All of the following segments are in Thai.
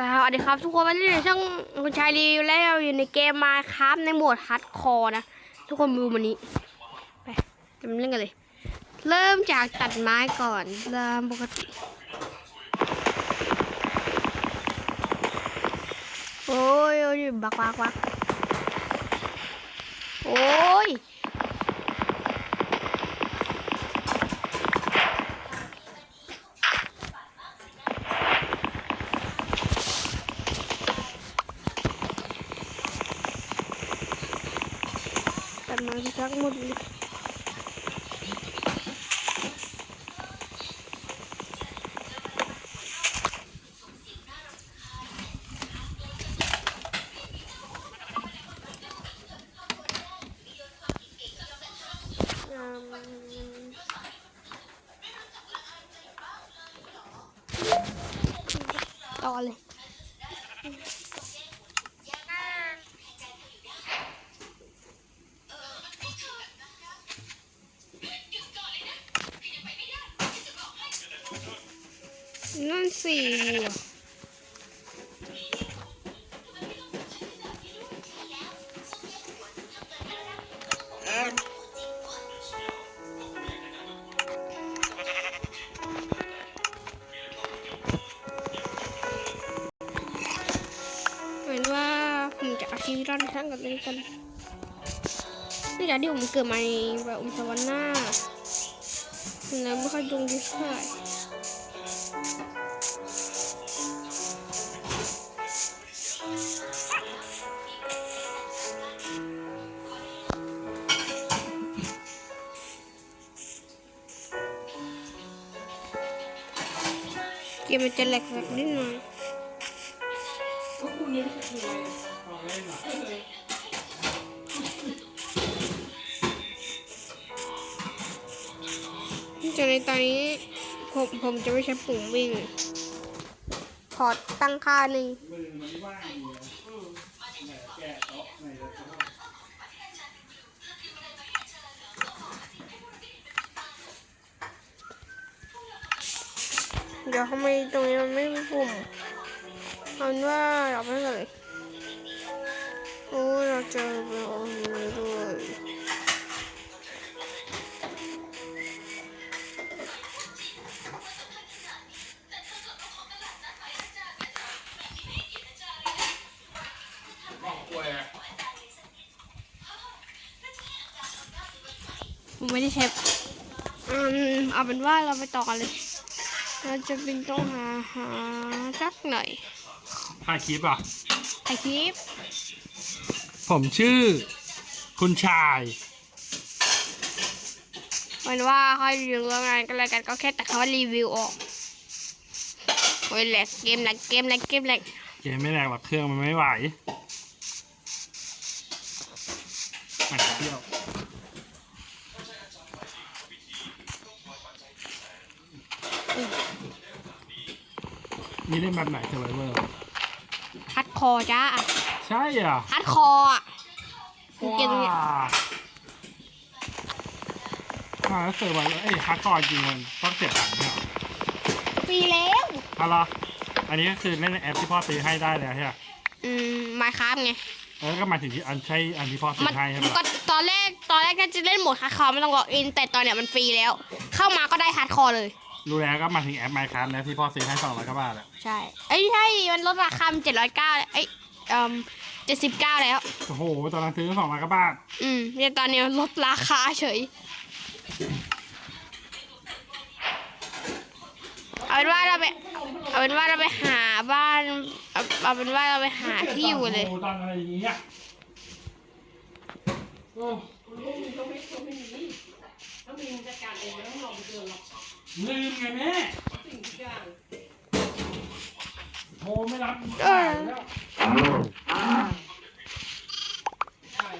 สวัสดีครับทุกคนวันนี้ในช่องคุณชายรีวิวแล้วอยู่ในเกมมาครับในโหมดฮัดคอร์นะ ทุกคนดูมันนี้ ไปจะมาเล่นกันเลย เริ่มจากตัดไม้ก่อนเริ่มปกติ โอ้ยโอ้ยบักบักบักโอ้ย จากที่ผมเกิดมาในแบบอุมสวรรค์หน้าแล้วไม่ค่อยดวงดีเท่าไหร่เกมมันจะแหลกๆนิดหน่อยก็คุณนี่คือองเล่นเหร จากในตอนนี้ผมผมจะไม่ใช้ปุ่มวิ่งขอตั้งค่าหนึ่งเดี๋ยวทำไมตรงนี้มันไม่มีปุ่มเอาเป็นว่าเราไม่เลยโอ้เราเจอ ไม่ได้เช็คอืมเอาเป็นว่าเราไปต่อกันเลย เราจะเป็นต้องหาหาสักหน่อยถ่ายคลิปอะ ถ่ายคลิป ผมชื่อ คุณชายเหมือนว่าเขารีวิวงานกันแล้วกันก็แค่แต่เขารีวิวออกโอ้ยแหลกเกมแหลกเกมแหลกเกมแหลกเกมไม่แรงหรอกเครื่องมันไม่ไหวอัดเที่ยว นี่เล่นแบบไหนเซอร์ไวเวอร์ฮัดคอร์จ้าใช่อะฮัดคอร์อะเกมเนี่ยมาแล้วเซอร์ไวเวอร์เอ้ยฮาร์ดคอร์จริงมันต้องเสียตังค์เนี่ยฟรีแล้วเอาล่ะอันนี้ก็คือเล่นในแอปที่พ่อซื้อให้ได้แล้วใช่ไหมอืมมาครับไงเออก็หมายถึงที่อันใช่อันที่พ่อซื้มันอให้ใช่ก็ปะตอนแรกตอนแรกก็จะเล่นโหมดฮัดคอร์ไม่ต้องล็อกอิน แต่ตอนเนี้ยมันฟรีแล้ว เข้ามาก็ได้ฮัดคอร์เลย รู้แล้วก็หมายถึงแอปไมค์ครับนะที่พ่อซื้อให้สองร้อยกว่าบาทอะใช่เอ้ยใช่มันลดราคาเจ็ดร้อยเก้าเอ้ยเอ่อเจ็ดสิบเก้าแล้ว โอ้โห ตอนนั้นซื้อสองร้อยกว่าบาทอืมเนี่ยตอนนี้ลดราคาเฉย เอาเป็นว่าเราไปเอาเป็นว่าเราไปหาบ้านเอาเอาเป็นว่าเราไปหาที่อยู่เลย โโหตอนอะไรอย่างเงี้ยโอ้ลื มไงแม่โทรไม่รับเออแล้ว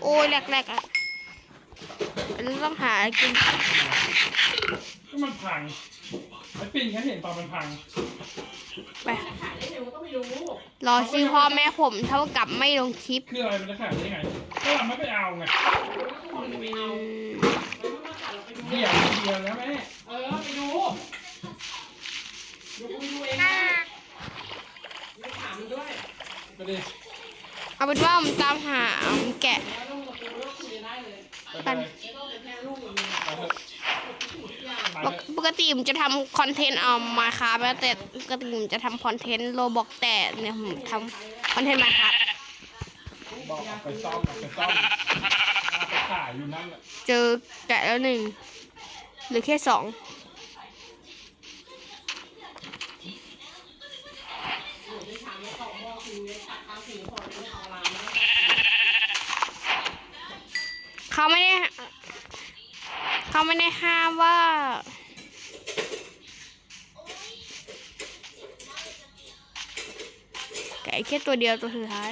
โอ้ยแหลกๆอะเราต้องหาอะไรกินก็มันพังไอ้ปิ่นแค่เห็นตอนมันพังไปรอชื่อพ่อแม่ผมเท่ากับไม่ลงคลิปคืออะไรมันจะขายได้ไงก็เราไม่ไปเอาไงอืมเดี่ยวเดียวแล้วแม่เออไปดูเดี๋ยวกูไปดูเองนะไม่ถามมันด้วยไปดิเอาเป็นว่าผมตามหาแกะ แล้วลูกประตูลูกคุยได้เลยไปเลยไม่ต้องเป็นแค่ลูกอย่างเดียวไปเถอะทุกอย่างไปปเถกอะปกติผมจะทำคอนเทนต์เอามาคาแล้วแต่ปกติผมจะทำคอนเทนต์โลบอกแต่เนี่ยผมทำคอนเทนต์มาครับบอกเอาไปซ่อมเอาไปซ่อมเอาไปขายอยู่นั่นแหละเจอแกะแล้วหนึ่งเหรือแค่สอง หนูที่ทำให้เขาบอกคือตัดทางสีพอไม่เอาลามนะ เขาไม่ได้เขาไม่ได้ห้ามว่า แกแค่ตัวเดียวตัวสุดท้าย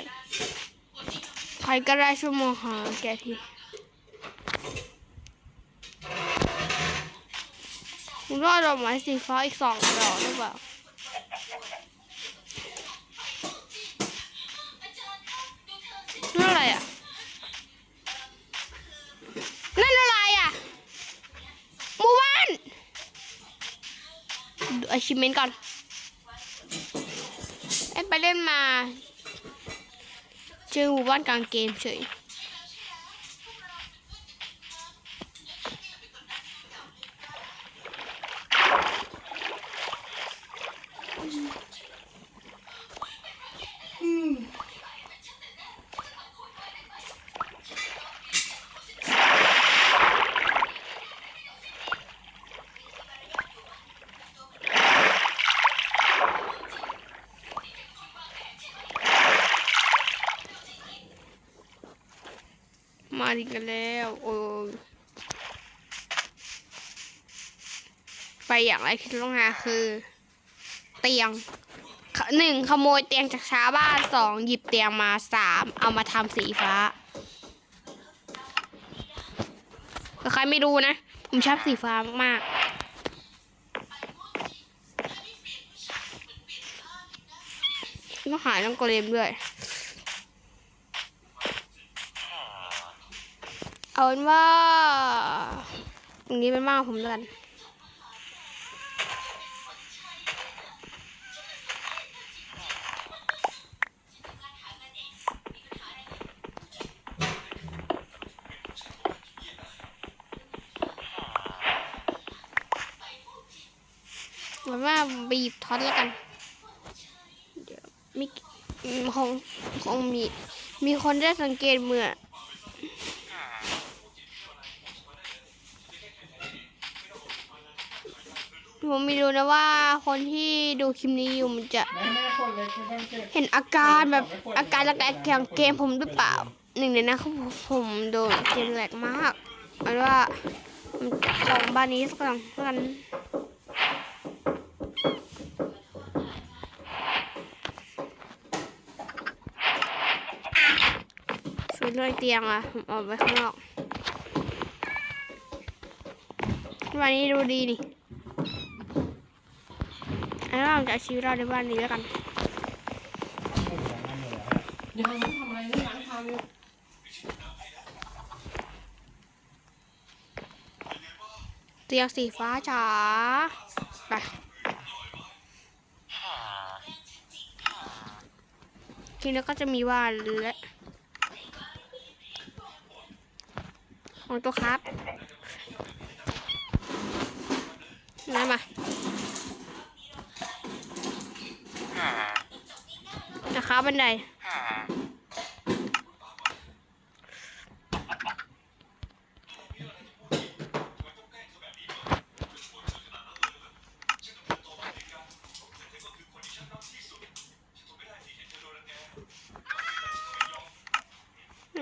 ใครก็ได้ชั่วโมงหาแกทีคุณรอดดอกไม้สีฟ้าอีกสองดอกหรือเปล่า ชิเมนก่อนเอ็นไปเล่นมา เจอหมู่บ้านกลางเกมเฉย อีกแล้ว โอ้ไปอย่างไรที่ต้องหาคือ เตียงหนึ่งขโมยเตียงจากชาวบ้านสองหยิบเตียงมาสามเอามาทำสีฟ้าใครไม่รู้นะ ผมชอบสีฟ้ามากๆต้องหาต้องโกเลมด้วย เอาเป็นว่าตรงนี้เป็นบ้านผมแล้วกันเหมือนว่าไปหยิบท็อตแล้วกัน เดี๋ยวมีขอืมคงคงมี มีคนได้สังเกตเมื่อ ผมไม่รู้นะว่าคนที่ดูคลิปนี้อยู่มันจะ เห็นอาการแบบอาการแรกๆของเกมผมหรือเปล่า หนึ่งในนั้นคือผมโดนเกมแหลกมากเอาเป็นว่าผมของบ้านนี้สักหลังกันส่วนเรื่องเตียงอะผมเอาไว้ข้างนอกวันนี้ดูดีนี่ อันนั้นผมจะเอาชีวิตรอดในบ้านนี้แล้วกัน ยังไม่ทำอะไรเลยล้างชามอยู่เตียงสีฟ้าจ๋าไปทีนี้ก็จะมีว่านและของตัวครับมามานะ ครับบันไดอ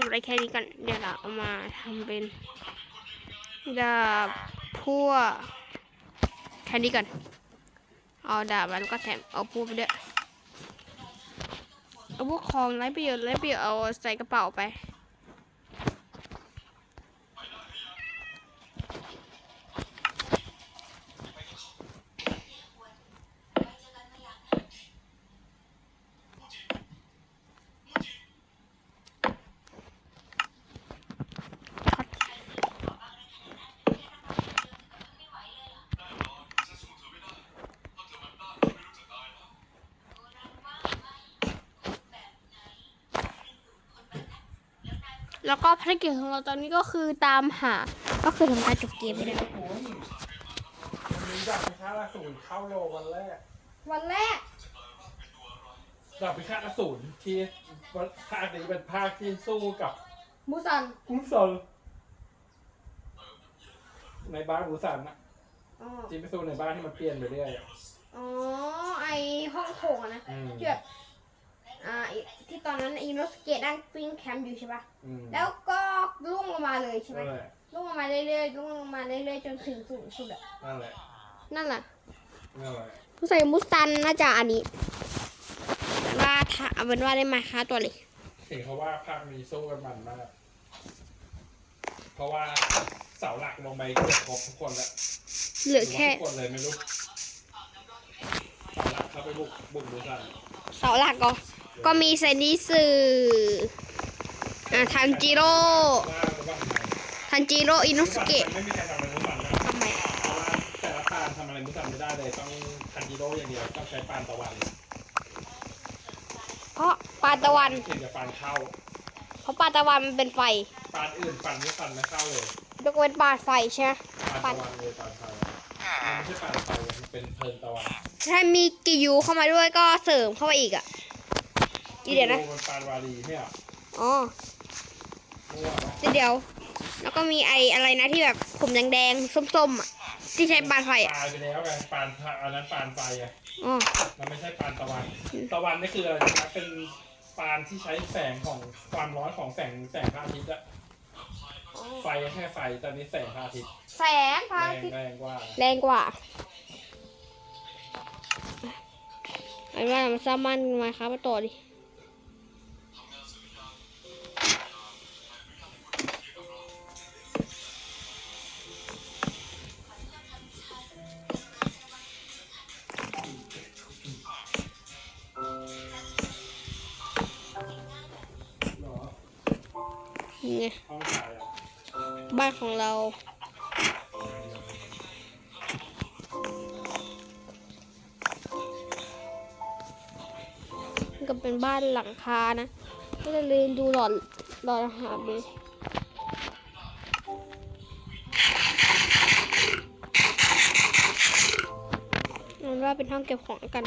ะไรแค่นี้กันเดี๋ยวเราเอามาทำเป็นดาบพั่วแค่นี้กันเอาดาบมันก็แถมเอาพั่วไปด้วย พวกของไร้ประโยชน์ไร้ประโยชน์เอาใส่กระเป๋าไป แล้วก็ภารกิจของเราตอนนี้ก็คือตามหา ก็คือทำการจบเกมไปแล้วโอ้ยวันนี้ดาบพิฆาตอสูรเข้าโลวันแรก วันแรกดาบพิฆาตอสูรที่ภาคนี้เป็นภาคที่สู้กับมูซันมูซันในบ้านมูซันนะอ๋อที่ไปสู้ในบ้านที่มันเปลี่ยนไปเรื่อยอะอ๋อไอห้องโถงอะนะอืมที่แบบ อ่าไอ้ที่ตอนนั้นอีโนสเกตนั่งฟิ้งแคมป์อยู่ใช่ปะอืม แล้วก็ล่วงลงมาเลยใช่ไหมนั่นแหละล่วงลงมาเรื่อยๆล่วงลงมาเรื่อยๆจนถึงสูงสุดอะนั่นแหละนั่นแหละนั่นแหละผู้ใส่มุสันน่าจะอันนี้ว่าถ้าเอาเป็นว่าได้มาค่าตัวเลยเห็นเขาว่าภาคนี้สู้กันมันมาก เพราะว่าเสาหลักลงไปเกือบครบทุกคนแล้วเหลือแค่หรือว่าทุกคนเลยไม่รู้เสาหลักเข้าไปบุกบุกมูซันเสาหลักก็ ก็มีเซนิสึอ่าทันจิโร่ว่าระหว่างไหนทันจิโร่อินุสเกะไม่มีใครทำอะไรมุสันนะทำไมเพราะว่าแต่ละปานทำอะไรมุสันไม่ได้เลยต้องคันจิโร่อย่างเดียวต้องใช้ปานตะวันเพราะปานตะวันถึงจะฟันเข้า เพราะปานตะวันมันเป็นไฟ ปานอื่นฟันไม่ฟันไม่เข้าเลยยกเว้นปานไฟใช่ไหมปานตะวันเลยปานไฟมันไม่ใช่ปานไฟมันเป็นเพลิงตะวันถ้ามีกิยูเข้ามาด้วยก็เสริมเข้าไปอีกอะ อีเดี๋ยวนะมันปานวารีเนี่ยอ๋อมั่วปะเดี๋ยวเดี๋ยว แล้วก็มีไออะไรนะที่แบบผมแดงๆส้มๆอะที่ใช้ปานไฟอะตายไปแล้วไงปานพระอันนั้นปานไฟไงอ๋อมันไม่ใช่ปานตะวัน ตะวันนี่คืออะไรนะครับเป็นปานที่ใช้แสงของความร้อนของแสงแสงพระอาทิตย์อะไฟแค่ไฟแต่นี้แสงพระอาทิตย์แสงพแรระอางทิตย์แรงกว่าแรงกว่าไอ้ว่ามันสร้างบ้านมาครับมาต่อดิ ไง บ้านของเรา ก็เป็นบ้านหลังคานะก็จะเรียนดูหลอดหลอดอาหารดูมันว่าเป็นห้องเก็บของกัน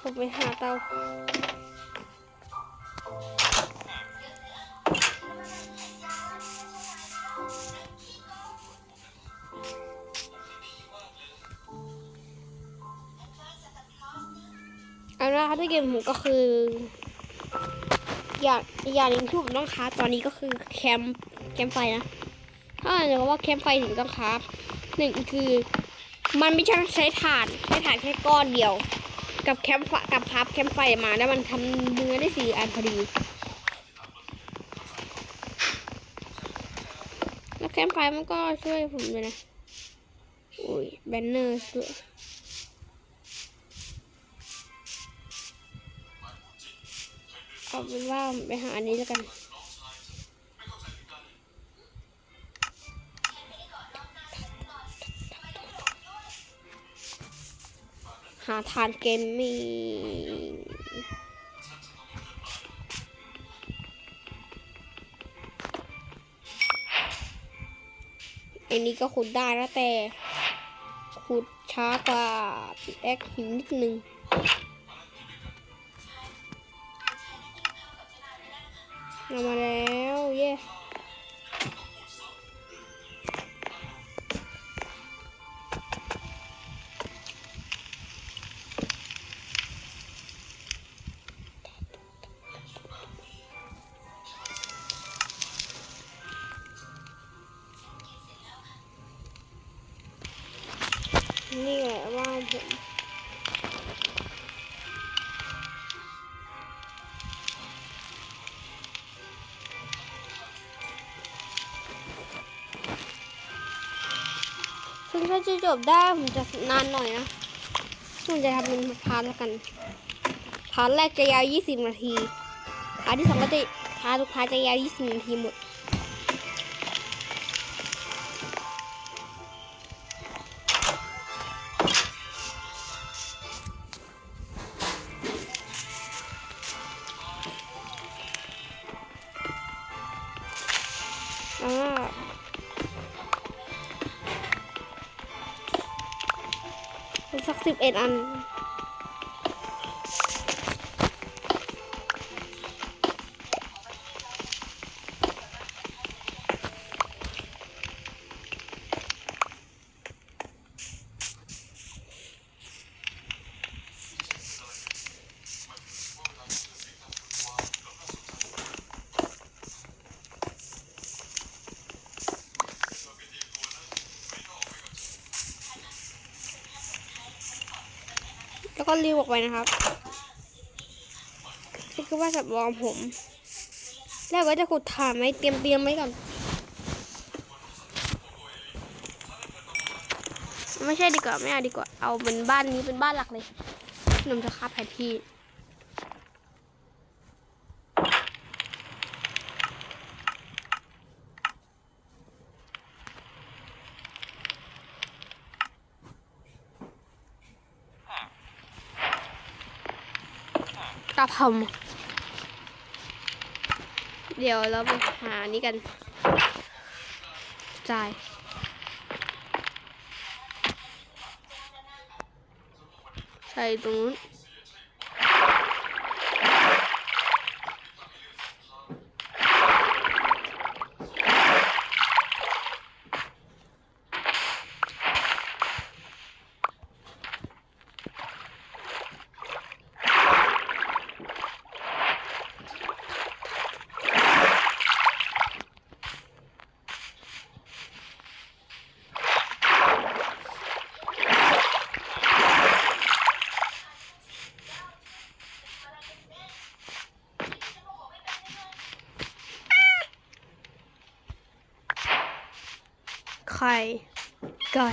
เป็นว่าเขาไปหาเตาเอาละถ้าเกมผมก็คือ อย่าอย่างหนึ่งที่ผมต้องคราตอนนี้ก็คือแคมป์แคมป์ไฟนะถ้าเกิดว่าแคมป์ไฟถึงต้องคราหนึ่งคือ มันไม่ใช่ใช้ถ่านใช้ถ่านแค่ก้อนเดียว กับแคมป์กับพับแคมป์ไฟมาแล้วมันทำเนื้อได้สี่อันพอดี แล้วแคมป์ไฟมันก็ช่วยผมเลยนะอุ้ยแบนเนอร์ด้วยเอาเป็นว่าไปหาอันนี้แล้วกันาทานเกมมิ่งอันนี้ก็ขุดได้แล้วแต่ ขุดช้ากว่าปิแอคหินนิดนึงเอามาแล้ว จะจบได้ผมจะนานหน่อยนะผมจะทำเป็นพาร์ทแล้วกันพาร์ทแรกจะยาว 20 นาทีพาร์ทที่สองก็จะพาร์ททุกพาร์ทจะยาว 20 นาทีหมด ลิวก็รีบออกไปนะครับนี่คือว่าสับวอมผม แล้วก็จะขุดถ่านไว้เตรียมเตรียมไว้ก่อน ไม่ใช่ดีกว่าไม่เอาดีกว่า เอาเป็นบ้านนี้เป็นบ้านหลักเลยหนุ่มจะคาบแผนที่ กระเพราเดี๋ยวเราไปหานี่กันจ่ายใช่ตรงนู้น ไข่ไก่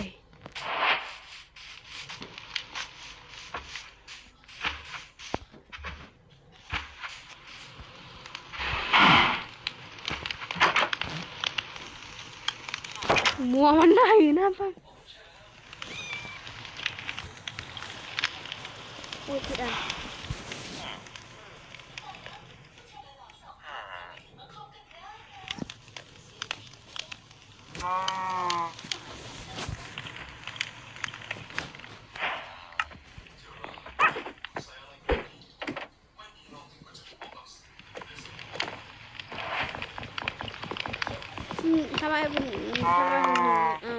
มัวมันได้อยู่นะป้าพูดผิดอะ อืมทำไมผมทำไมผมอื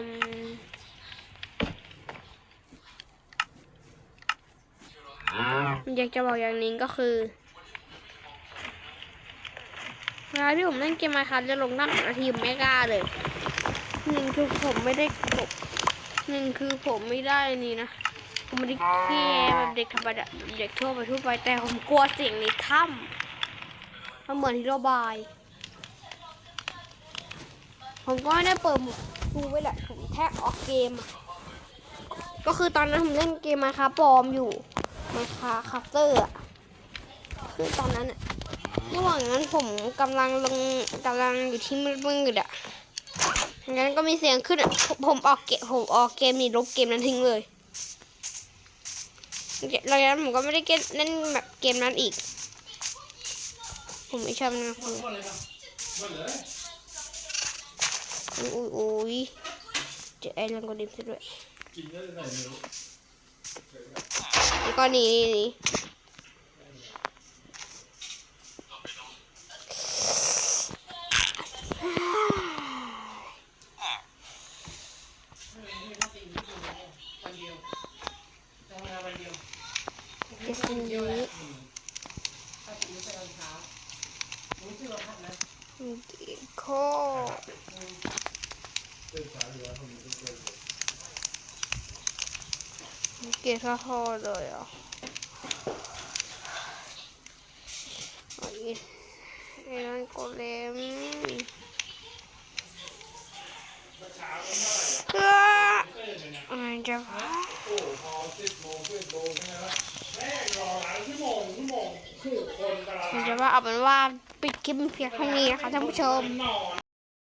ม อยากจะบอกอย่างนึงก็คือเวลาที่ผมเล่นเกมมาครับจะลงนั่งนาทีมไม่กล้าเลยหนึ่งคือผมไม่ได้กบหนึ่งคือผมไม่ได้นี่นะผมไม่ได้แค่แบบเด็กธรรมดาเด็กทั่วไปทั่วไปแต่ผมกลัวเสียงในถ้ำมันเหมือนที่ระบาย ผมก็ไม่ได้เปิดดูไว้แหละผมแทกออกเกม ก็คือตอนนั้นผมเล่นเกมมาคาปลอมอยู่ มาคาคัฟเตอร์อะคือตอนนั้นอะระหว่างนั้นผมกำลังลงกำลังอยู่ที่มืดๆอะงั้นก็มีเสียงขึ้นอะผมออกเกมผมออกเกมนี่ลบเกมนั้นทิ้งเลยหลังจากนั้นผมก็ไม่ได้เล่นเล่นแบบเกมนั้นอีก ผมไม่ชอบนะคือหมดเลยครับหมดเลยอุ้ยอุ้ยจอไอ้ลังกอดิมซะด้วย กินได้ไหนไม่รู้ แล้วก็นี่นี่นี่วันเดียวทำงานวันเดียวเจสันนี้ถ้าถึงไม่ใช่ตอนเช้ข้อว่าพัดนะ โค เป็นสายเหลือผมเป็นคน เกลียดข้าวทอดเลยเหรอะไอ้ไอ้ลังกอเลมเกลือเคยเห็นไหมจะโอ้พอสิบโมงสิบโมงใช่ไหมล่ะแม่รอหลายชั่วโมงชั่วโมงคู่คนตลาดมันจะว่าเอาเป็นว่าปิดคลิปเพียงเท่านี้นะคะท่านผู้ชม